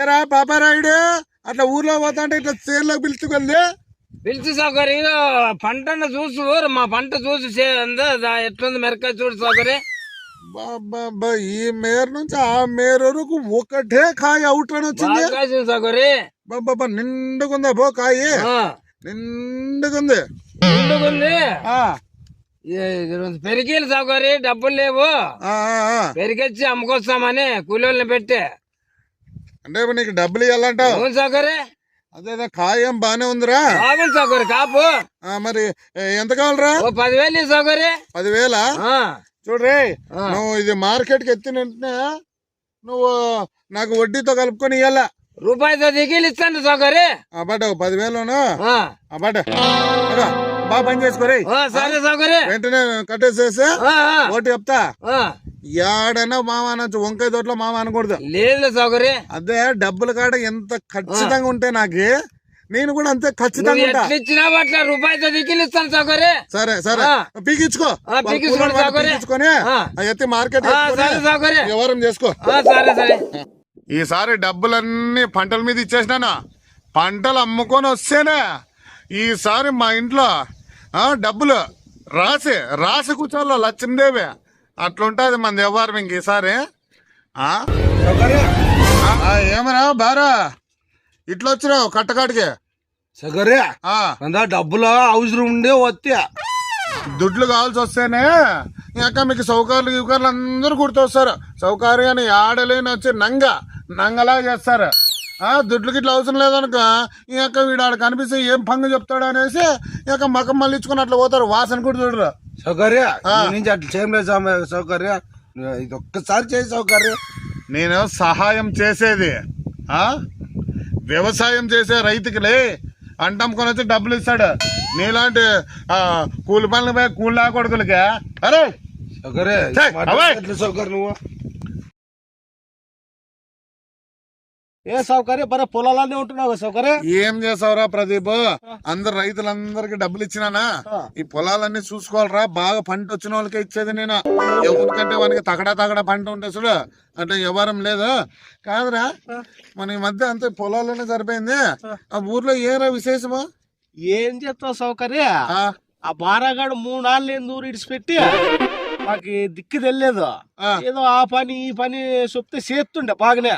ఏరా పాపారాయుడు అట్లా ఊర్లో పోతా అంటే ఇట్లా చేనులోకి పిలుచుకెళ్ళి పిలిచి సౌకర్యం పంటను చూసి మా పంట చూసి చే- అందా, దా- ఎట్లుంది మిరకాయ చూడు సౌకర్యం బాబా ఈ మేర నుంచి ఆ మేర వరకు ఒకటే కాయ అవుట్ అని వచ్చింది. బాగా కాసింది సౌకర్యం బాబా నిండుకుందా పో కాయ? ఆ, నిండుకుంది నిండుగుంది. ఆ, పెరిగిలు సౌకర్యం డబ్బులు లేవు. ఆ, ఆ, ఆ. పెరిగొచ్చి అమ్ముకొస్తామని కూలీళ్ళని పెట్టి. అంటే ఇప్పుడు నీకు డబ్బులు ఇవ్వాలంటావు అవును అదే కాయ బానే ఉందిరా. బాగుంది కాపు. ఆ, మరి ఎంత కావాలరా? ఓ పదివేలు సౌకర్యం పదివేల? చూడ్రే. నువ్వు ఇది మార్కెట్కి ఎత్తిన వెంటనే నువ్వు నాకు వడ్డీతో కలుపుకొని ఇవ్వాలా రూపాయితో దిగిలు ఇస్తాను సౌకర్యం అబ్బాట పదివేలును ఆ, అబ్బాట బాగా పని చేసుకోరే ఆ, సరే సౌకర్యం. వెంటనే కట్టేసేసి ఓటు చెప్తా. ఏడైనా మామ అనొచ్చు వంకాయ తోటలో మామ అనకూడదు. లేదు సౌకర్యం. అదే డబ్బుల కాడ ఎంత ఖచ్చితంగా ఉంటే నాకు నేను కూడా అంతే ఖచ్చితంగా అట్లా రూపాయితో దిగిలు ఇస్తాను సౌకర్యం. సరే సరే. పీకించుకో. పీకించుకొని ఎత్తి మార్కెట్ వ్యవహారం చేసుకో. ఆ, సరే సరే. ఈసారి డబ్బులన్నీ పంటల మీద ఇచ్చేసినాను? పంటలు అమ్ముకొని వస్తేనే ఈసారి మా ఇంట్లో డబ్బులు. రాసి రాసి కూర్చోాల లక్ష్మీదేవి అట్లుంటుంది మన వ్యవహారం ఇంక ఈసారి. ఏమరా బారా? ఇట్లా వచ్చినావు కట్టకాడికి. సగరే డబ్బులు అవసరం ఉండే వస్తే దుడ్లు కావాల్సి వస్తేనే ఇంకా మీకు సౌకర్యాలు గిౌకర్యాలు అందరూ గుర్తొస్తారు. సౌకర్యాన్ని ఆడలేని వచ్చి నంగ నంగలాగా చేస్తారు. దుడ్లు గిట్ల అవసరం లేదనుక యొక్క వీడు ఆడ కనిపిస్తే ఏం పంగు చెప్తాడు అనేసి యొక్క మకం మళ్ళించుకొని అట్లా పోతారు. వాసన కూడా చూడరు. సౌకర్య నుంచి అట్లా చేయలేదు సౌకర్య. ఇది ఒక్కసారి చేయి సౌకర్య. నేను సహాయం చేసేది వ్యవసాయం చేసే రైతుకిలే. అంటమ్ముకొని వచ్చి డబ్బులు ఇస్తాడు. నీలాంటి కూలి పనులు పోయి కూలి కొడుకులకే. అరే! సౌకర్యం నువ్వు? ఏ సౌకర్య మరి పొలాలన్నీ ఉంటున్నావు సౌకర్య ఏం చేసావురా ప్రదీప్? అందరు రైతులందరికి డబ్బులు ఇచ్చినానా? ఈ పొలాలన్నీ చూసుకోవాలరా బాగా పంట వచ్చిన వాళ్ళకే ఇచ్చేది నేను. ఎవరికంటే వానికి తగడా తగడా పంట ఉంటే చూడు అంటే వ్యవహారం లేదు. కాదురా మన ఈ మధ్య అంతే పొలాల్లోనే సరిపోయింది. ఆ. ఊర్లో ఏరా విశేషమా? ఏం చేస్తావు సౌకర్య ఆ, బారాగాడు మూడు నాలుగు ఏంది ఊరు ఇడిచిపెట్టి మాకు దిక్కు తెలియదు. ఏదో ఆ పని ఈ పని చెప్తే చేస్తుండే బాగానే.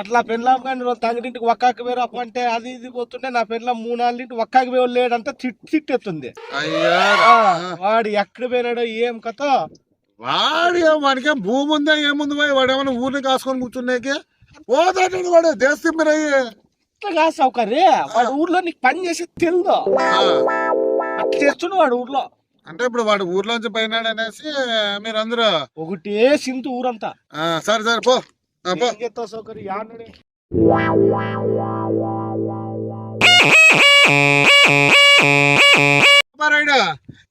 అట్లా పెళ్ళాం కానీ తంగడింటికి ఒక్కాకి వేరు అప్పు అంటే అది ఇది పోతుంటే నా పెళ్ళాం మూడు నాలుగింటికి ఒక్కాకి వేరు లేడంటే తిట్ తిట్టెత్తుంది అయ్యా. ఆ, వాడు ఎక్కడ పోయినాడో ఏం కథ. వాడి వాడికే భూమి ఉందా ఏముంది పోయి వాడు ఏమైనా ఊరిని కాసుకొని కూర్చున్నాకే. పోతాడు వాడు దేశ అట్లా కాదు సౌకర్య వాడు ఊర్లో నీకు పని చేసి ఆ. అట్లా చేస్తుండు వాడు ఊర్లో. అంటే ఇప్పుడు వాడు ఊర్లోంచి పోయినాడు అనేసి మీరందరూ ఒకటే సింతు ఊరంతా. ఆ, సరే సరే పో.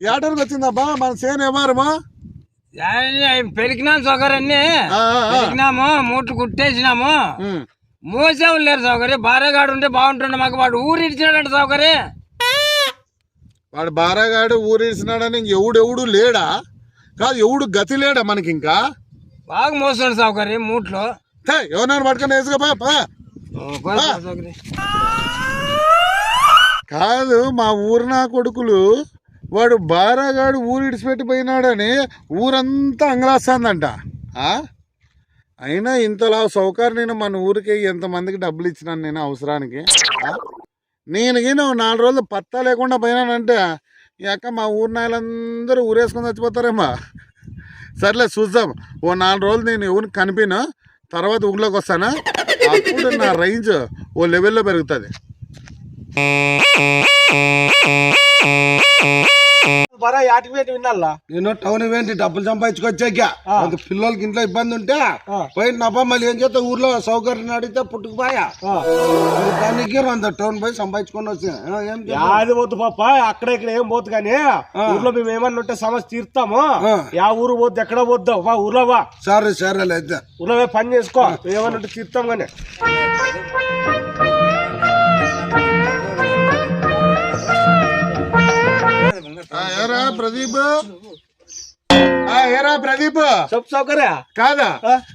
ఏటర్కి వచ్చిందబ్బా మన సేన వ్యవహారమా పెరిగినాం సౌకర్యాన్ని. ఆ, ఆ, ఆ. పెరిగినాము మూట్లు కుట్టేసినాము. మోసేవాళ్ళు లేరు సౌకర్యం. భార్యగాడు ఉంటే బాగుంటుండే మాకు. వాడు ఊరు ఇచ్చినాడంట సౌకర్యం. వాడు బారాగాడు ఊరేసినాడని ఎవడెవడు లేడా? కాదు ఎవడు గతి లేడా మనకి ఇంకా బాగా మోస్తున్నాడు సౌకర్యం మూట్లో. ఎవరినైనా పట్టుకొని వేసుకోపా కాదు మా ఊరు నా కొడుకులు వాడు బారాగాడు ఊరు ఇడిచిపెట్టి పోయినాడని ఊరంతా అంగలాస్తుందంట. ఆ? అయినా ఇంతలా సౌకర్యం నేను మన ఊరికి ఎంతమందికి డబ్బులు ఇచ్చినాను నేను అవసరానికి? నేను గిన నాలుగు రోజులు పత్తా లేకుండా పోయినానంటే ఈ అక్క మా ఊరి నాయలందరూ ఊరేసుకొని చచ్చిపోతారేమో. సర్లే చూద్దాం. ఓ నాలుగు రోజులు నేను ఎవరికి కనిపిను తర్వాత ఊళ్ళోకి వస్తాను? అప్పుడు నా రేంజ్ ఓ లెవెల్లో పెరుగుతుంది. బరా యాటికి వినాలా నేను టౌన్ ఏంటి డబ్బులు సంపాదించుకొచ్చాక. కొంత పిల్లలకి ఇంట్లో ఇబ్బంది ఉంటే పోయి నవ్వ మళ్ళీ ఏం చేస్తా ఊర్లో సౌకర్యం అడిగితే పుట్టుకుపోయా అది దానికి అంత టౌన్ పోయి సంపాదించుకొని వచ్చా? యాది పోతు పాప అక్కడ ఇక్కడ ఏం పోతు కానీ ఊర్లో మేము ఏమన్నా ఉంటే సమస్య తీరుతాము. ఆ. యా ఊరు పోద్దు ఎక్కడ పోద్దాం? వా ఊర్లో వా. సరే సరే అయితే. ఊర్లో పని చేసుకో. ఏమన్నా ఉంటే తీరుతాం కానీ. ప్రదీప్? ఏరా ప్రదీప్? చెప్పు సౌకర్య. కాదా?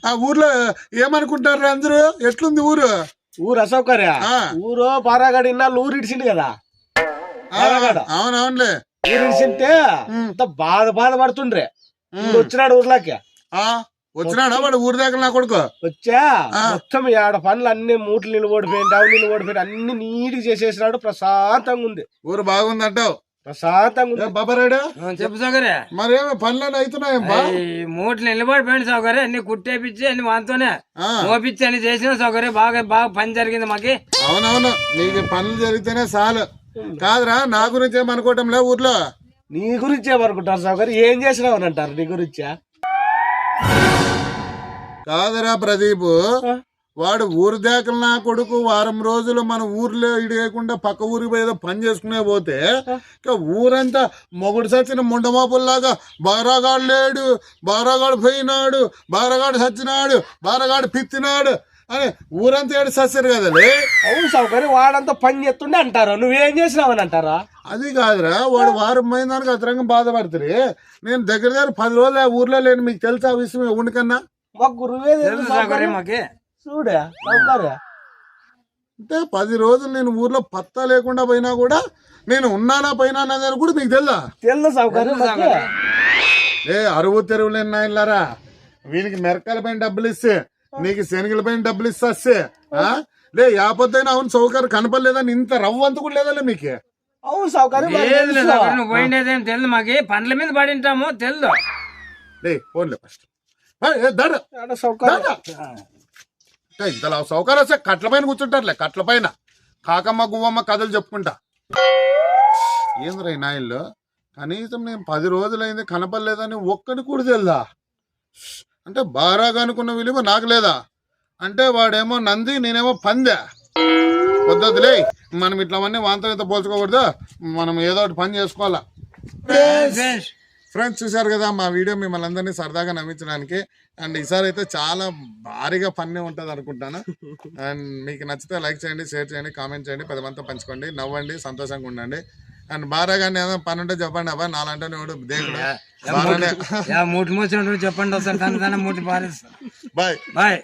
ఆ? ఊర్లో ఏమనుకుంటారు అందరూ? ఎట్లుంది ఊరు? ఊరు అసౌకర్య. ఆ. ఊరు పారాగాడు ఇన్నాళ్ళు ఊరు ఇడిచిండు కదా. అవునవునులే. ఊరు ఇడిచింటే అంత బాధ బాధపడుతుండ్రే ఇప్పుడు వచ్చినాడు ఊర్లోకి. ఆ వచ్చినాడా వాడు ఊరి దగ్గర నా కొడుకు? వచ్చా. మొత్తం ఆడ పనులు అన్ని మూటలు నిలబడిపోయింది అవి నిలబడిపోయింది అన్ని నీట్గా చేసేసినాడు ప్రశాంతంగా ఉంది. ఊరు బాగుందంటావు. ప్రశాంతంగా బాబారాడు చెప్పు సౌకర్య మరేమి పనులను అవుతున్నాయేం బా ఈ మూటలు నిలబడిపోయింది సౌకర్యం అన్ని కుట్టేపిచ్చి అన్ని వాంతోనే ఆ, మోపిచ్చి అన్ని చేసిన సౌకర్యం బాగా బాగా పని జరిగింది మాకి. అవునవును నీకు పనులు జరిగితేనే చాలు. కాదురా నా గురించి ఏమనుకోవటంలే ఊర్లో. నీ గురించి ఏమనుకుంటారు సౌకర్యం ఏం చేసినావు అని అంటారు నీ గురించా? కాదురా ప్రదీప్. వాడు ఊరు దాకలు నా కొడుకు వారం రోజులు మన ఊర్లో ఇడియకుండా పక్క ఊరికి పోయేదో పని చేసుకునే పోతే ఇక ఊరంతా మొగుడు సచ్చిన ముండమాపుల్లాగా బారాగాడు లేడు బారాగాడు పోయినాడు బారగాడు సచ్చినాడు బారగాడు పిత్తినాడు అని ఊరంతా ఏడు సచ్చారు కదలే. అవును సౌకర్యం వాడంతా పని చేస్తుండే అంటారు? నువ్వేం చేసినావు అని అంటారా? అది కాదురా వాడు వారం పోయిన దానికి అతరంగా బాధపడుతుంది నేను దగ్గర దగ్గర పది రోజులు ఊర్లో లేని మీకు తెలుసా ఆ విషయం ఉండికన్నా మా గురువే తెలుసు. మాకి. చూడే సౌకర్య అంటే పది రోజులు నేను ఊర్లో పత్తా లేకుండా పోయినా కూడా నేను ఉన్నానా పోయినా అనేది కూడా మీకు తెలుదా? తెలుసు సౌకర్యం. ఏ అరువు తెరువులు నాయనలారా వీనికి మెరకల పైన డబ్బులు ఇస్తే నీకు శనగల పైన డబ్బులు ఇస్తే ఆ? లే యాపొద్దైనా అవును సౌకర్యం కనపడలేదని ఇంత రవ్వంత కూడా లేదలే మీకు. అవును సౌకర్యం లేదు లేదు నువ్వు పోయిండేదేం తెలియదు మాకి. పండ్ల మీద పడి ఉంటాము తెలియదు లే ఫోన్లే ఫస్ట్. దడ సౌకర్యం ఇంతలా సౌకర్యం వస్తే కట్ల పైన కూర్చుంటారులే కట్ల పైన. కాకమ్మ గువ్వమ్మ కథలు చెప్పుకుంటా. ఏంద్రా ఈ నాయల్లో కనీసం నేను పది రోజులైంది కనపడలేదని ఒక్కడి కూడా తెలుదా? అంటే బారాగా అనుకున్న విలువ నాకు లేదా? అంటే వాడేమో నంది నేనేమో పందే. వద్దదులే మనం ఇట్లవన్నీ వాంతతో పోల్చుకోకూడదు. మనం ఏదో ఒకటి పని చేసుకోవాలా. ఫ్రెండ్స్, చూశారు కదా మా వీడియో మిమ్మల్ని అందరినీ సరదాగా నవ్వించడానికి అండ్ ఈసారి అయితే చాలా భారీగా పన్నే ఉంటుంది అనుకుంటాను. అండ్ మీకు నచ్చితే లైక్ చేయండి షేర్ చేయండి కామెంట్ చేయండి పది మందితో పంచుకోండి నవ్వండి సంతోషంగా ఉండండి. అండ్ బాగా కానీ ఏదో పని ఉంటే చెప్పండి అబ్బా నాలంటే నువ్వు దేవుడు. మూటి చెప్పండి బాయ్ బాయ్